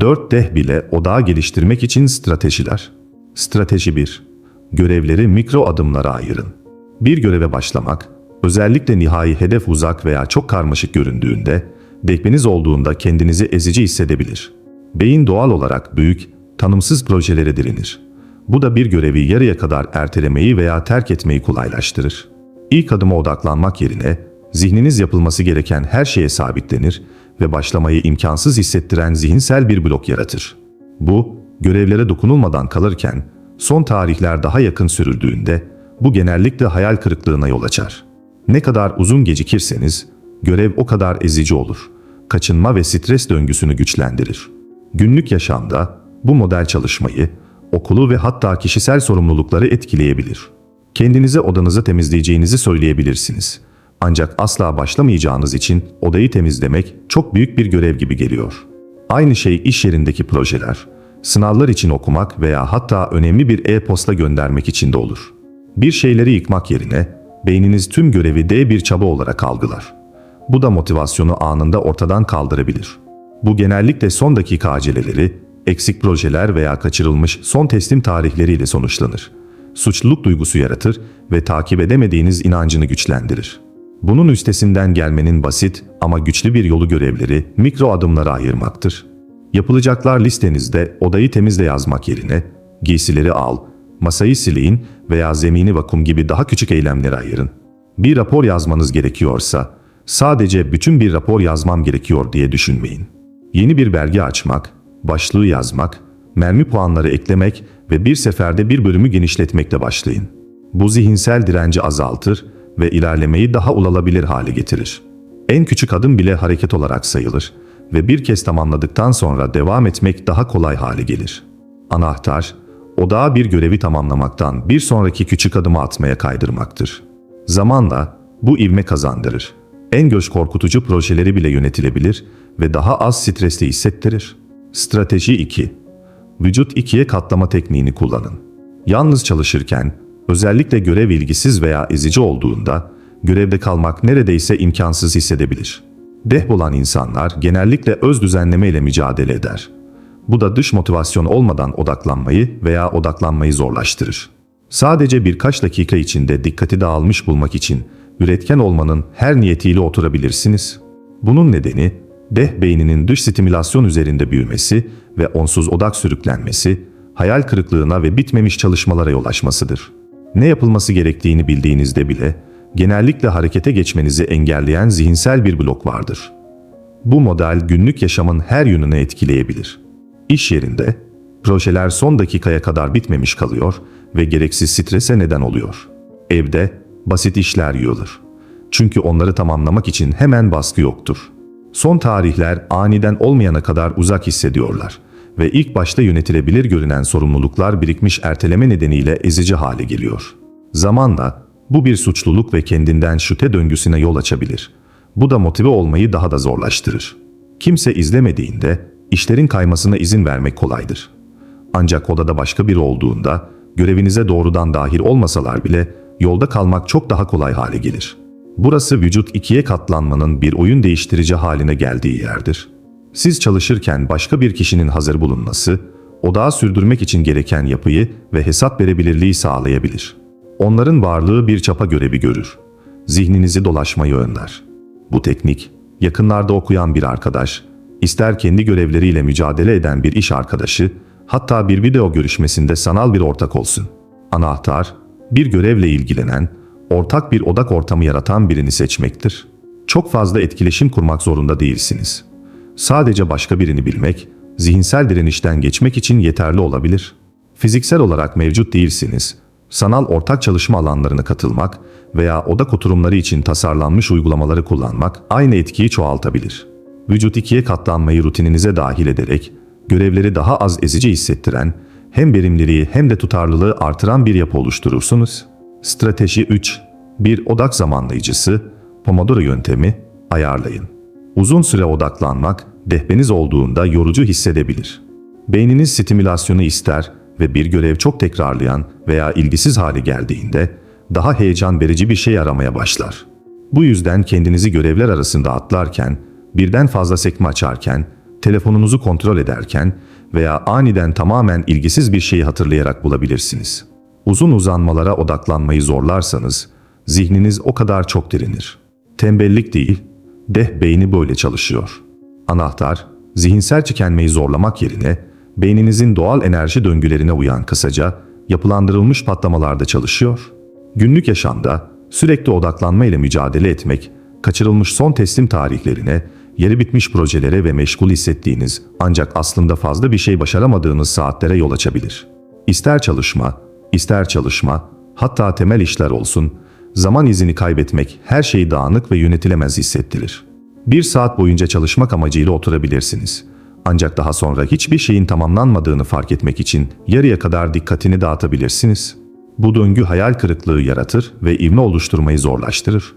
4 deh bile odağı geliştirmek için stratejiler. Strateji 1. Görevleri mikro adımlara ayırın. Bir göreve başlamak, özellikle nihai hedef uzak veya çok karmaşık göründüğünde, dehbeniz olduğunda kendinizi ezici hissedebilir. Beyin doğal olarak büyük, tanımsız projelere direnir. Bu da bir görevi yarıya kadar ertelemeyi veya terk etmeyi kolaylaştırır. İlk adıma odaklanmak yerine zihniniz yapılması gereken her şeye sabitlenir ve başlamayı imkansız hissettiren zihinsel bir blok yaratır. Bu, görevlere dokunulmadan kalırken son tarihler daha yakın sürüldüğünde bu genellikle hayal kırıklığına yol açar. Ne kadar uzun gecikirseniz görev o kadar ezici olur. Kaçınma ve stres döngüsünü güçlendirir. Günlük yaşamda bu model çalışmayı, okulu ve hatta kişisel sorumlulukları etkileyebilir. Kendinize odanızı temizleyeceğinizi söyleyebilirsiniz. Ancak asla başlamayacağınız için odayı temizlemek çok büyük bir görev gibi geliyor. Aynı şey iş yerindeki projeler, sınavlar için okumak veya hatta önemli bir e-posta göndermek için de olur. Bir şeyleri yıkmak yerine beyniniz tüm görevi D bir çaba olarak algılar. Bu da motivasyonu anında ortadan kaldırabilir. Bu genellikle son dakika aceleleri, eksik projeler veya kaçırılmış son teslim tarihleriyle sonuçlanır. Suçluluk duygusu yaratır ve takip edemediğiniz inancını güçlendirir. Bunun üstesinden gelmenin basit ama güçlü bir yolu görevleri mikro adımlara ayırmaktır. Yapılacaklar listenizde odayı temizle yazmak yerine giysileri al, masayı sileyin veya zemini vakum gibi daha küçük eylemlere ayırın. Bir rapor yazmanız gerekiyorsa sadece bütün bir rapor yazmam gerekiyor diye düşünmeyin. Yeni bir belge açmak, başlığı yazmak, mermi puanları eklemek ve bir seferde bir bölümü genişletmekle başlayın. Bu zihinsel direnci azaltır ve ilerlemeyi daha ulaşılabilir hale getirir. En küçük adım bile hareket olarak sayılır ve bir kez tamamladıktan sonra devam etmek daha kolay hale gelir. Anahtar, odağa bir görevi tamamlamaktan bir sonraki küçük adımı atmaya kaydırmaktır. Zamanla bu ivme kazandırır. En göz korkutucu projeleri bile yönetilebilir ve daha az stresli hissettirir. Strateji 2. Vücut ikiye katlama tekniğini kullanın. Yalnız çalışırken, özellikle görev ilgisiz veya ezici olduğunda, görevde kalmak neredeyse imkansız hissedebilir. Deh olan insanlar genellikle öz düzenleme ile mücadele eder. Bu da dış motivasyon olmadan odaklanmayı veya odaklanmayı zorlaştırır. Sadece birkaç dakika içinde dikkati dağılmış bulmak için üretken olmanın her niyetiyle oturabilirsiniz. Bunun nedeni deh beyninin dış stimülasyon üzerinde büyümesi ve onsuz odak sürüklenmesi, hayal kırıklığına ve bitmemiş çalışmalara yol açmasıdır. Ne yapılması gerektiğini bildiğinizde bile genellikle harekete geçmenizi engelleyen zihinsel bir blok vardır. Bu model günlük yaşamın her yönünü etkileyebilir. İş yerinde projeler son dakikaya kadar bitmemiş kalıyor ve gereksiz strese neden oluyor. Evde basit işler yığılır. Çünkü onları tamamlamak için hemen baskı yoktur. Son tarihler aniden olmayana kadar uzak hissediyorlar ve ilk başta yönetilebilir görünen sorumluluklar birikmiş erteleme nedeniyle ezici hale geliyor. Zamanla bu bir suçluluk ve kendinden şüphe döngüsüne yol açabilir. Bu da motive olmayı daha da zorlaştırır. Kimse izlemediğinde işlerin kaymasına izin vermek kolaydır. Ancak odada başka biri olduğunda görevinize doğrudan dahil olmasalar bile yolda kalmak çok daha kolay hale gelir. Burası vücut ikiye katlanmanın bir oyun değiştirici haline geldiği yerdir. Siz çalışırken başka bir kişinin hazır bulunması, odağı sürdürmek için gereken yapıyı ve hesap verebilirliği sağlayabilir. Onların varlığı bir çapa görevi görür. Zihninizi dolaşmayı önler. Bu teknik, yakınlarda okuyan bir arkadaş, ister kendi görevleriyle mücadele eden bir iş arkadaşı, hatta bir video görüşmesinde sanal bir ortak olsun. Anahtar, bir görevle ilgilenen, ortak bir odak ortamı yaratan birini seçmektir. Çok fazla etkileşim kurmak zorunda değilsiniz. Sadece başka birini bilmek, zihinsel direnişten geçmek için yeterli olabilir. Fiziksel olarak mevcut değilsiniz. Sanal ortak çalışma alanlarına katılmak veya odak oturumları için tasarlanmış uygulamaları kullanmak aynı etkiyi çoğaltabilir. Vücut ikiye katlanmayı rutininize dahil ederek, görevleri daha az ezici hissettiren, hem verimliliği hem de tutarlılığı artıran bir yapı oluşturursunuz. Strateji 3. Bir odak zamanlayıcısı, Pomodoro yöntemi, ayarlayın. Uzun süre odaklanmak, dehbeniz olduğunda yorucu hissedebilir. Beyniniz stimülasyonu ister ve bir görev çok tekrarlayan veya ilgisiz hale geldiğinde daha heyecan verici bir şey aramaya başlar. Bu yüzden kendinizi görevler arasında atlarken, birden fazla sekme açarken, telefonunuzu kontrol ederken veya aniden tamamen ilgisiz bir şeyi hatırlayarak bulabilirsiniz. Uzun uzanmalara odaklanmayı zorlarsanız zihniniz o kadar çok derinir. Tembellik değil, deh beyni böyle çalışıyor. Anahtar, zihinsel tükenmeyi zorlamak yerine beyninizin doğal enerji döngülerine uyan kısaca yapılandırılmış patlamalarda çalışıyor. Günlük yaşamda sürekli odaklanma ile mücadele etmek, kaçırılmış son teslim tarihlerine, yeri bitmiş projelere ve meşgul hissettiğiniz ancak aslında fazla bir şey başaramadığınız saatlere yol açabilir. İster çalışma, ister çalışma, hatta temel işler olsun, zaman izini kaybetmek her şeyi dağınık ve yönetilemez hissettirir. Bir saat boyunca çalışmak amacıyla oturabilirsiniz. Ancak daha sonra hiçbir şeyin tamamlanmadığını fark etmek için yarıya kadar dikkatini dağıtabilirsiniz. Bu döngü hayal kırıklığı yaratır ve ivme oluşturmayı zorlaştırır.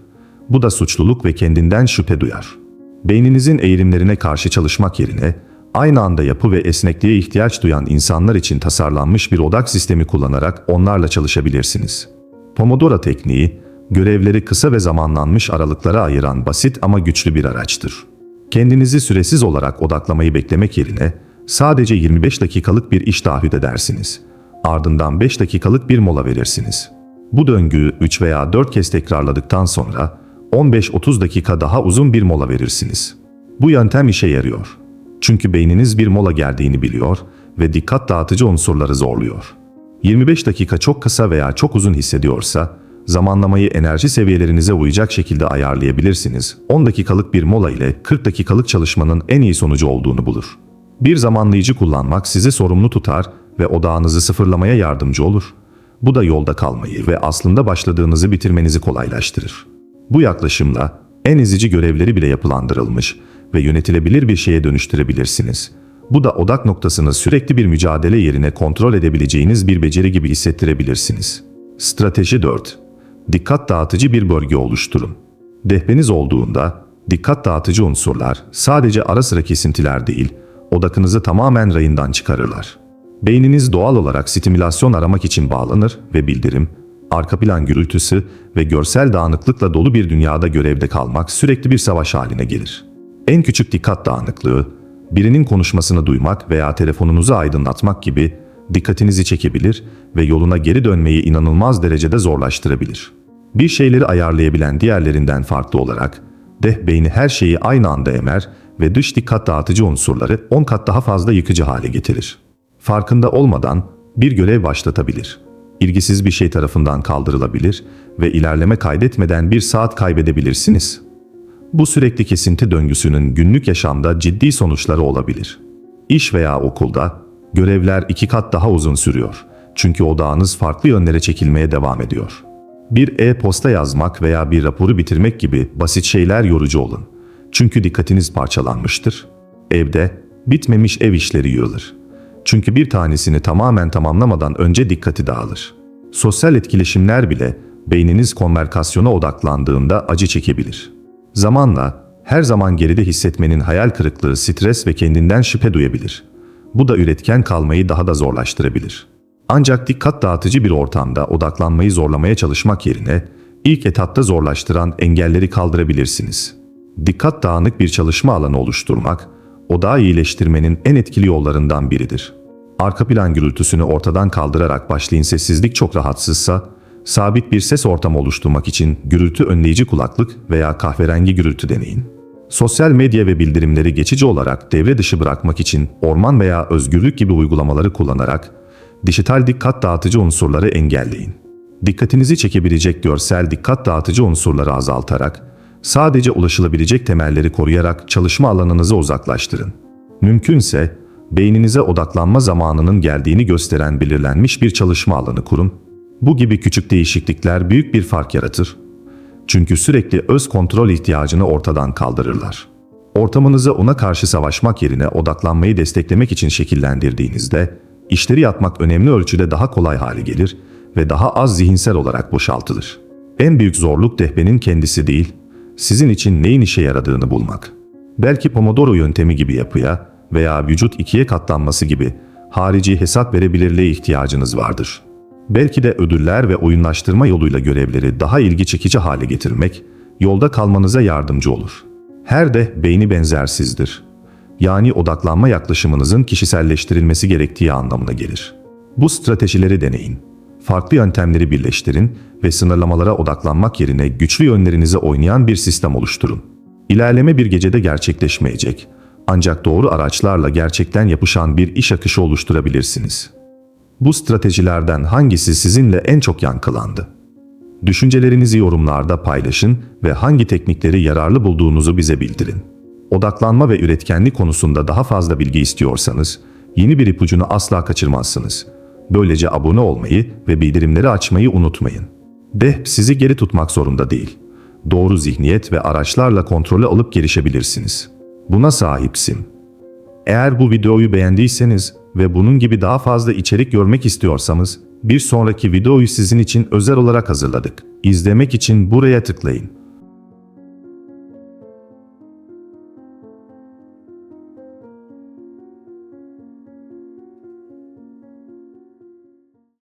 Bu da suçluluk ve kendinden şüphe duyar. Beyninizin eğilimlerine karşı çalışmak yerine aynı anda yapı ve esnekliğe ihtiyaç duyan insanlar için tasarlanmış bir odak sistemi kullanarak onlarla çalışabilirsiniz. Pomodoro tekniği, görevleri kısa ve zamanlanmış aralıklara ayıran basit ama güçlü bir araçtır. Kendinizi süresiz olarak odaklamayı beklemek yerine sadece 25 dakikalık bir iş taahhüt edersiniz. Ardından 5 dakikalık bir mola verirsiniz. Bu döngüyü 3 veya 4 kez tekrarladıktan sonra 15-30 dakika daha uzun bir mola verirsiniz. Bu yöntem işe yarıyor. Çünkü beyniniz bir mola geldiğini biliyor ve dikkat dağıtıcı unsurları zorluyor. 25 dakika çok kısa veya çok uzun hissediyorsa, zamanlamayı enerji seviyelerinize uyacak şekilde ayarlayabilirsiniz. 10 dakikalık bir mola ile 40 dakikalık çalışmanın en iyi sonucu olduğunu bulur. Bir zamanlayıcı kullanmak sizi sorumlu tutar ve odağınızı sıfırlamaya yardımcı olur. Bu da yolda kalmayı ve aslında başladığınızı bitirmenizi kolaylaştırır. Bu yaklaşımla en ezici görevleri bile yapılandırılmış ve yönetilebilir bir şeye dönüştürebilirsiniz. Bu da odak noktasını sürekli bir mücadele yerine kontrol edebileceğiniz bir beceri gibi hissettirebilirsiniz. Strateji 4. Dikkat dağıtıcı bir bölge oluşturun. Dehbeniz olduğunda dikkat dağıtıcı unsurlar sadece ara sıra kesintiler değil, odakınızı tamamen rayından çıkarırlar. Beyniniz doğal olarak stimülasyon aramak için bağlanır ve bildirim, arka plan gürültüsü ve görsel dağınıklıkla dolu bir dünyada görevde kalmak sürekli bir savaş haline gelir. En küçük dikkat dağınıklığı, birinin konuşmasını duymak veya telefonunuzu aydınlatmak gibi dikkatinizi çekebilir ve yoluna geri dönmeyi inanılmaz derecede zorlaştırabilir. Bir şeyleri ayarlayabilen diğerlerinden farklı olarak, deh beyni her şeyi aynı anda emer ve dış dikkat dağıtıcı unsurları 10 kat daha fazla yıkıcı hale getirir. Farkında olmadan bir görev başlatabilir. İlgisiz bir şey tarafından kaldırılabilir ve ilerleme kaydetmeden bir saat kaybedebilirsiniz. Bu sürekli kesinti döngüsünün günlük yaşamda ciddi sonuçları olabilir. İş veya okulda görevler iki kat daha uzun sürüyor. Çünkü odağınız farklı yönlere çekilmeye devam ediyor. Bir e-posta yazmak veya bir raporu bitirmek gibi basit şeyler yorucu olun. Çünkü dikkatiniz parçalanmıştır. Evde bitmemiş ev işleri yığılır. Çünkü bir tanesini tamamen tamamlamadan önce dikkati dağılır. Sosyal etkileşimler bile beyniniz konverkasyona odaklandığında acı çekebilir. Zamanla her zaman geride hissetmenin hayal kırıklığı, stres ve kendinden şüphe duyabilir. Bu da üretken kalmayı daha da zorlaştırabilir. Ancak dikkat dağıtıcı bir ortamda odaklanmayı zorlamaya çalışmak yerine ilk etapta zorlaştıran engelleri kaldırabilirsiniz. Dikkat dağınık bir çalışma alanı oluşturmak, odağı iyileştirmenin en etkili yollarından biridir. Arka plan gürültüsünü ortadan kaldırarak başlayın sessizlik çok rahatsızsa, sabit bir ses ortamı oluşturmak için gürültü önleyici kulaklık veya kahverengi gürültü deneyin. Sosyal medya ve bildirimleri geçici olarak devre dışı bırakmak için orman veya özgürlük gibi uygulamaları kullanarak dijital dikkat dağıtıcı unsurları engelleyin. Dikkatinizi çekebilecek görsel dikkat dağıtıcı unsurları azaltarak, sadece ulaşılabilecek temelleri koruyarak çalışma alanınızı uzaklaştırın. Mümkünse beyninize odaklanma zamanının geldiğini gösteren belirlenmiş bir çalışma alanı kurun. Bu gibi küçük değişiklikler büyük bir fark yaratır. Çünkü sürekli öz kontrol ihtiyacını ortadan kaldırırlar. Ortamınızı ona karşı savaşmak yerine odaklanmayı desteklemek için şekillendirdiğinizde, işleri yapmak önemli ölçüde daha kolay hale gelir ve daha az zihinsel olarak boşaltılır. En büyük zorluk dehbenin kendisi değil, sizin için neyin işe yaradığını bulmak. Belki Pomodoro yöntemi gibi yapıya veya vücut ikiye katlanması gibi harici hesap verebilirliğe ihtiyacınız vardır. Belki de ödüller ve oyunlaştırma yoluyla görevleri daha ilgi çekici hale getirmek, yolda kalmanıza yardımcı olur. Her de beyni benzersizdir. Yani odaklanma yaklaşımınızın kişiselleştirilmesi gerektiği anlamına gelir. Bu stratejileri deneyin. Farklı yöntemleri birleştirin ve sınırlamalara odaklanmak yerine güçlü yönlerinize oynayan bir sistem oluşturun. İlerleme bir gecede gerçekleşmeyecek. Ancak doğru araçlarla gerçekten yapışan bir iş akışı oluşturabilirsiniz. Bu stratejilerden hangisi sizinle en çok yankılandı? Düşüncelerinizi yorumlarda paylaşın ve hangi teknikleri yararlı bulduğunuzu bize bildirin. Odaklanma ve üretkenlik konusunda daha fazla bilgi istiyorsanız, yeni bir ipucunu asla kaçırmazsınız. Böylece abone olmayı ve bildirimleri açmayı unutmayın. De sizi geri tutmak zorunda değil. Doğru zihniyet ve araçlarla kontrolü alıp gelişebilirsiniz. Buna sahipsin. Eğer bu videoyu beğendiyseniz ve bunun gibi daha fazla içerik görmek istiyorsanız, bir sonraki videoyu sizin için özel olarak hazırladık. İzlemek için buraya tıklayın.